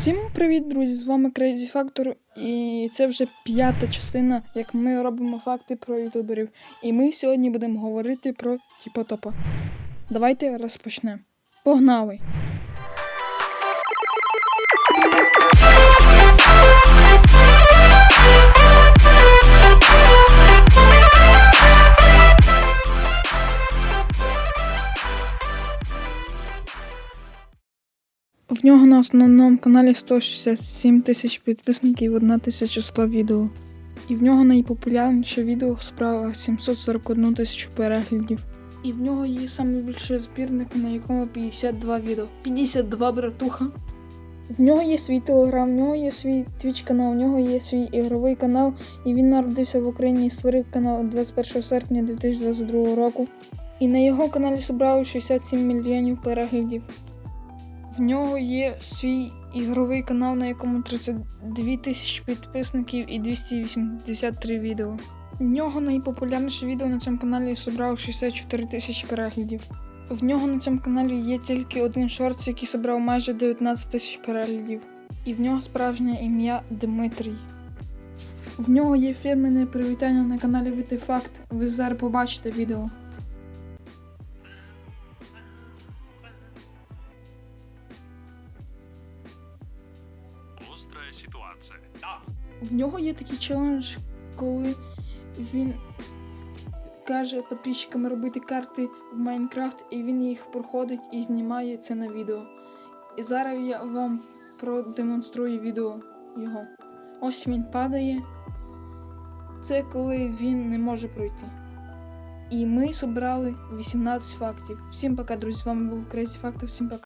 Всім привіт, друзі! З вами Crazy Factor, і це вже п'ята частина, як ми робимо факти про ютуберів. І ми сьогодні будемо говорити про Тіпотопа. Давайте розпочнемо. Погнали! В нього на основному каналі 167 тисяч підписників, 1100 відео. І в нього найпопулярніше відео справа 741 тисячу переглядів. І в нього є найбільший збірник, на якому 52 відео. 52 братуха. В нього є свій телеграм, в нього є свій твіч канал, в нього є свій ігровий канал, і він народився в Україні і створив канал 21 серпня 2022 року. І на його каналі зібрали 67 мільйонів переглядів. В нього є свій ігровий канал, на якому 32 тисячі підписників і 283 відео. В нього найпопулярніше відео на цьому каналі зібрав 64 тисячі переглядів. В нього на цьому каналі є тільки один шортс, який зібрав майже 19 тисяч переглядів. І в нього справжнє ім'я Дмитрій. В нього є фірменне привітання на каналі Вітифакт. Ви зараз побачите відео. Острая ситуация. В нього є такий челендж, коли він каже підписчикам робити карти в Майнкрафт, і він їх проходить і знімає це на відео. І зараз я вам продемонструю відео його. Ось він падає. Це коли він не може пройти. І ми зібрали 18 фактів. Всім пока, друзі. З вами був Crazy Factor. Всім пока.